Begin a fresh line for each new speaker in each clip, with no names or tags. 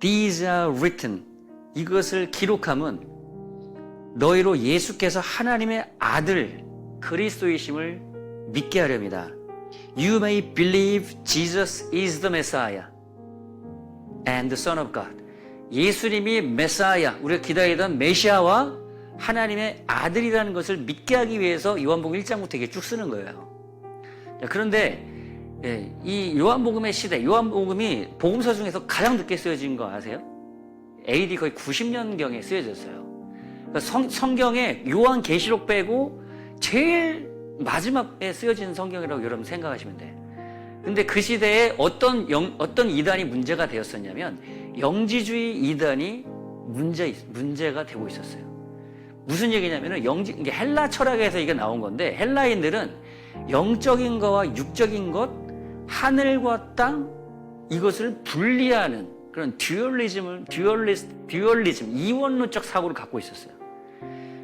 these are written 이것을 기록함은 너희로 예수께서 하나님의 아들 그리스도이심을 믿게 하렵니다. You may believe Jesus is the Messiah and the Son of God. 예수님이 메사야, 우리가 기다리던 메시아와 하나님의 아들이라는 것을 믿게 하기 위해서 요한복음 1장부터 이게 쭉 쓰는 거예요. 자, 그런데 예, 이 요한복음의 시대, 요한복음이 복음서 중에서 가장 늦게 쓰여진 거 아세요? AD 거의 90년경에 쓰여졌어요. 그러니까 성, 성경에 요한 계시록 빼고 제일 마지막에 쓰여진 성경이라고 여러분 생각하시면 돼요. 근데 그 시대에 어떤 영, 어떤 이단이 문제가 되었었냐면 영지주의 이단이 문제 문제가 되고 있었어요. 무슨 얘기냐면은 영지 헬라 철학에서 이게 나온 건데 헬라인들은 영적인 거와 육적인 것, 하늘과 땅 이것을 분리하는 그런 듀얼리즘을 듀얼리스 듀얼리즘 이원론적 사고를 갖고 있었어요.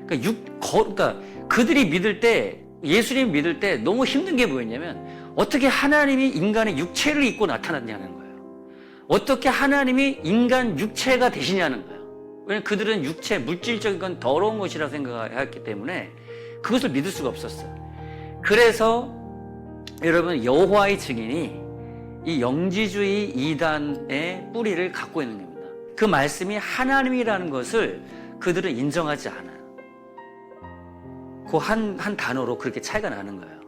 그러니까 육 거, 그러니까 그들이 믿을 때 예수님 믿을 때 너무 힘든 게 뭐였냐면 어떻게 하나님이 인간의 육체를 입고 나타났냐는 거예요. 어떻게 하나님이 인간 육체가 되시냐는 거예요. 왜냐하면 그들은 육체, 물질적인 건 더러운 것이라고 생각했기 때문에 그것을 믿을 수가 없었어요. 그래서 여러분 여호와의 증인이 이 영지주의 이단의 뿌리를 갖고 있는 겁니다. 그 말씀이 하나님이라는 것을 그들은 인정하지 않아요. 그 한, 한 단어로 그렇게 차이가 나는 거예요.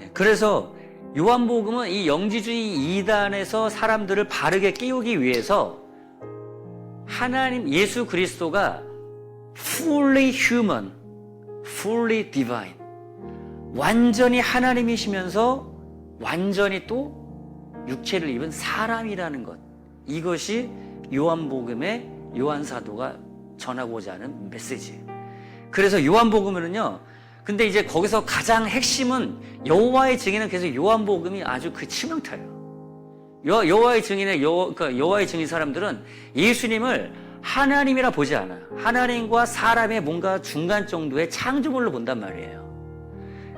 예, 그래서 요한복음은 이 영지주의 이단에서 사람들을 바르게 깨우기 위해서 하나님 예수 그리스도가 fully human, fully divine, 완전히 하나님이시면서 완전히 또 육체를 입은 사람이라는 것. 이것이 요한복음의 요한 사도가 전하고자 하는 메시지예요. 그래서 요한복음은요. 근데 이제 거기서 가장 핵심은 여호와의 증인은 계속 요한복음이 아주 그 치명타예요. 여, 여호와의 증인의 여, 그러니까 여호와의 증인 사람들은 예수님을 하나님이라 보지 않아요. 하나님과 사람의 뭔가 중간 정도의 창조물로 본단 말이에요.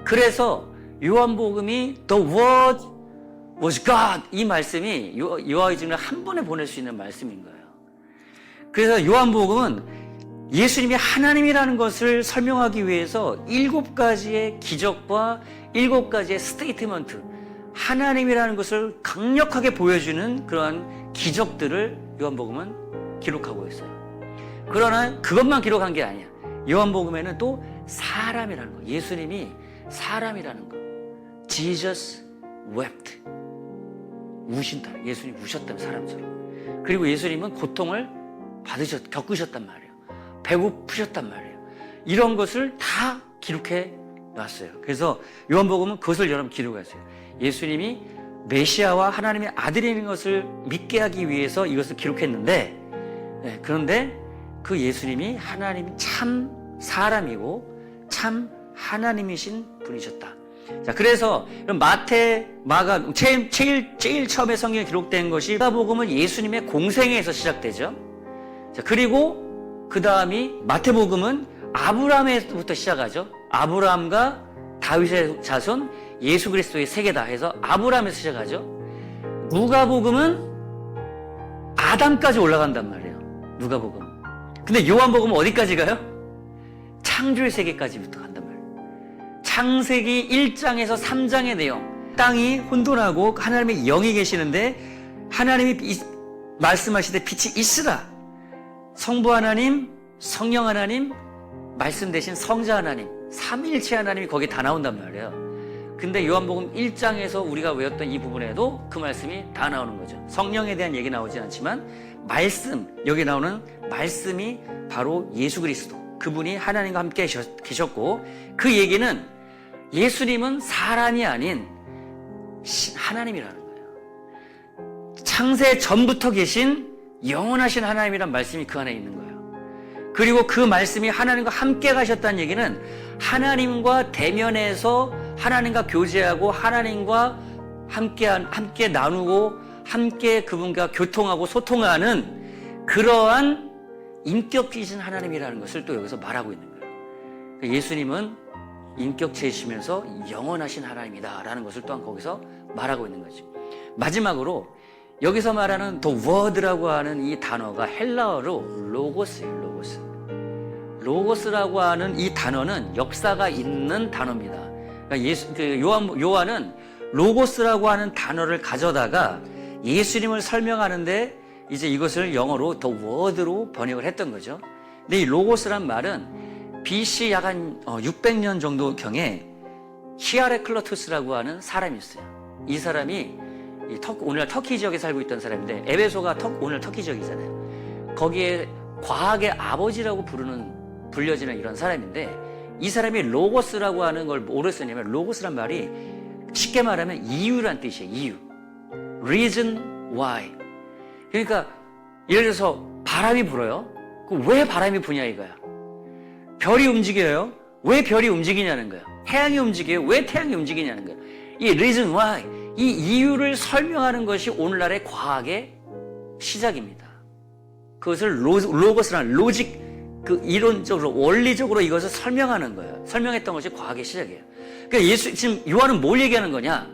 그래서 요한복음이 The Word was God 이 말씀이 요- 여호와의 증인을 한 번에 보낼 수 있는 말씀인 거예요. 그래서 요한복음은 예수님이 하나님이라는 것을 설명하기 위해서 일곱 가지의 기적과 일곱 가지의 스테이트먼트, 하나님이라는 것을 강력하게 보여주는 그러한 기적들을 요한복음은 기록하고 있어요. 그러나 그것만 기록한 게 아니야. 요한복음에는 또 사람이라는 거, 예수님이 사람이라는 거. Jesus wept. 우신다. 예수님 우셨다는 사람처럼. 그리고 예수님은 고통을 받으셨, 겪으셨단 말이에요. 배고프셨단 말이에요. 이런 것을 다 기록해 놨어요. 그래서 요한복음은 그것을 여러분 기록했어요. 예수님이 메시아와 하나님의 아들인 것을 믿게 하기 위해서 이것을 기록했는데, 네, 그런데 그 예수님이 하나님 참 사람이고 참 하나님이신 분이셨다. 자, 그래서 마태, 마가 제일, 제일, 제일 처음에 성경에 기록된 것이 마가복음은 예수님의 공생에서 시작되죠. 자, 그리고 그 다음이 마태복음은 아브라함에부터 시작하죠. 아브라함과 다윗의 자손 예수 그리스도의 세계다 해서 아브라함에서 시작하죠. 누가복음은 아담까지 올라간단 말이에요. 누가복음. 근데 요한복음은 어디까지 가요? 창조의 세계까지부터 간단 말이에요. 창세기 1장에서 3장의 내용. 땅이 혼돈하고 하나님의 영이 계시는데 하나님이 이- 말씀하시되 빛이 있으라. 성부 하나님, 성령 하나님, 말씀 대신 성자 하나님, 삼일체 하나님이 거기 다 나온단 말이에요. 근데 요한복음 1장에서 우리가 외웠던 이 부분에도 그 말씀이 다 나오는 거죠. 성령에 대한 얘기 나오지 않지만 말씀, 여기 나오는 말씀이 바로 예수 그리스도. 그분이 하나님과 함께 계셨- 계셨고 그 얘기는 예수님은 사람이 아닌 신- 하나님이라는 거예요. 창세 전부터 계신 영원하신 하나님이란 말씀이 그 안에 있는 거예요. 그리고 그 말씀이 하나님과 함께 가셨다는 얘기는 하나님과 대면해서 하나님과 교제하고 하나님과 함께 함께 나누고 함께 그분과 교통하고 소통하는 그러한 인격이신 하나님이라는 것을 또 여기서 말하고 있는 거예요. 그러니까 예수님은 인격체이시면서 영원하신 하나님이다라는 것을 또한 거기서 말하고 있는 거죠. 마지막으로 여기서 말하는 the word라고 하는 이 단어가 헬라어로 로고스예요, 로고스. 로고스라고 하는 이 단어는 역사가 있는 단어입니다. 그러니까 예수, 그 요한, 요한은 로고스라고 하는 단어를 가져다가 예수님을 설명하는데 이제 이것을 영어로 the word로 번역을 했던 거죠. 근데 이 로고스란 말은 BC 약 한 600년 정도 경에 히아레클로투스라고 하는 사람이 있어요. 이 사람이 이 터, 오늘날 터키 지역에 살고 있던 사람인데 에베소가 터, 오늘 터키 지역이잖아요. 거기에 과학의 아버지라고 부르는 불려지는 이런 사람인데 이 사람이 로고스라고 하는 걸 뭐로 쓰냐면 로고스란 말이 쉽게 말하면 이유란 뜻이에요. 이유. reason why. 그러니까 예를 들어서 바람이 불어요. 왜 바람이 부냐 이거야. 별이 움직여요. 왜 별이 움직이냐는 거야. 태양이 움직여요. 왜 태양이 움직이냐는 거야. 이 reason why, 이 이유를 설명하는 것이 오늘날의 과학의 시작입니다. 그것을 로, 로고스라는 로직, 그 이론적으로, 원리적으로 이것을 설명하는 거예요. 설명했던 것이 과학의 시작이에요. 그러니까 예수, 지금 요한은 뭘 얘기하는 거냐?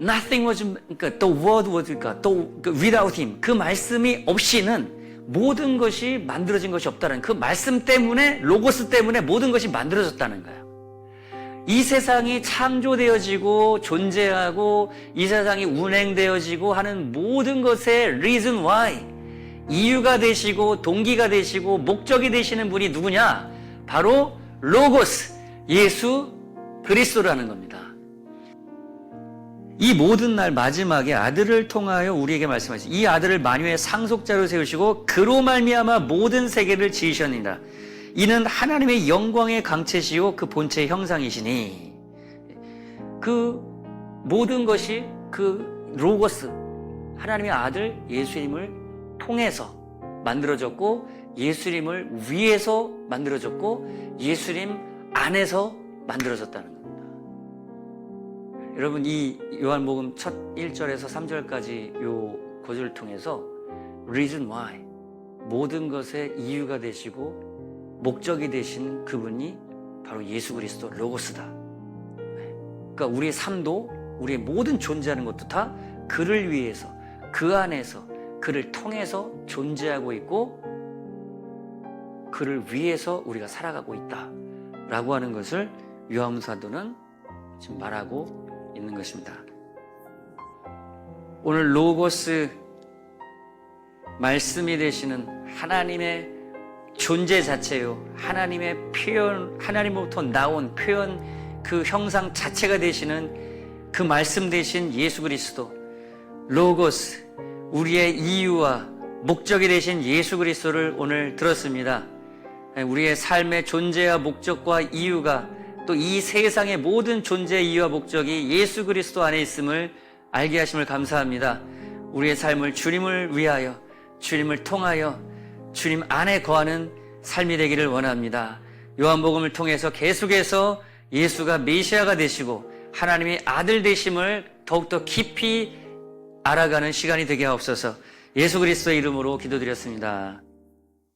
Nothing was, 그러니까 the word was, 그러니까 the, 그 without him. 그 말씀이 없이는 모든 것이 만들어진 것이 없다는 그 말씀 때문에, 로고스 때문에 모든 것이 만들어졌다는 거예요. 이 세상이 창조되어지고 존재하고 이 세상이 운행되어지고 하는 모든 것의 reason why 이유가 되시고 동기가 되시고 목적이 되시는 분이 누구냐? 바로 로고스 예수 그리스도라는 겁니다. 이 모든 날 마지막에 아들을 통하여 우리에게 말씀하시 이 아들을 만유의 상속자로 세우시고 그로 말미암아 모든 세계를 지으셨느니라. 이는 하나님의 영광의 강체시요 그 본체의 형상이시니 그 모든 것이 그 로고스 하나님의 아들 예수님을 통해서 만들어졌고 예수님을 위해서 만들어졌고 예수님 안에서 만들어졌다는. 여러분 이 요한복음 첫 1절에서 3절까지 요 구절을 통해서 reason why 모든 것의 이유가 되시고 목적이 되신 그분이 바로 예수 그리스도 로고스다. 네. 그러니까 우리의 삶도 우리의 모든 존재하는 것도 다 그를 위해서 그 안에서 그를 통해서 존재하고 있고 그를 위해서 우리가 살아가고 있다라고 하는 것을 요한 사도는 지금 말하고 있는 것입니다. 오늘 로고스 말씀이 되시는 하나님의 존재 자체요. 하나님의 표현, 하나님으로부터 나온 표현 그 형상 자체가 되시는 그 말씀 되신 예수 그리스도. 로고스, 우리의 이유와 목적이 되신 예수 그리스도를 오늘 들었습니다. 우리의 삶의 존재와 목적과 이유가 또 이 세상의 모든 존재의 이유와 목적이 예수 그리스도 안에 있음을 알게 하심을 감사합니다. 우리의 삶을 주님을 위하여, 주님을 통하여 주님 안에 거하는 삶이 되기를 원합니다. 요한복음을 통해서 계속해서 예수가 메시아가 되시고 하나님의 아들 되심을 더욱더 깊이 알아가는 시간이 되게 하옵소서 예수 그리스도의 이름으로 기도드렸습니다.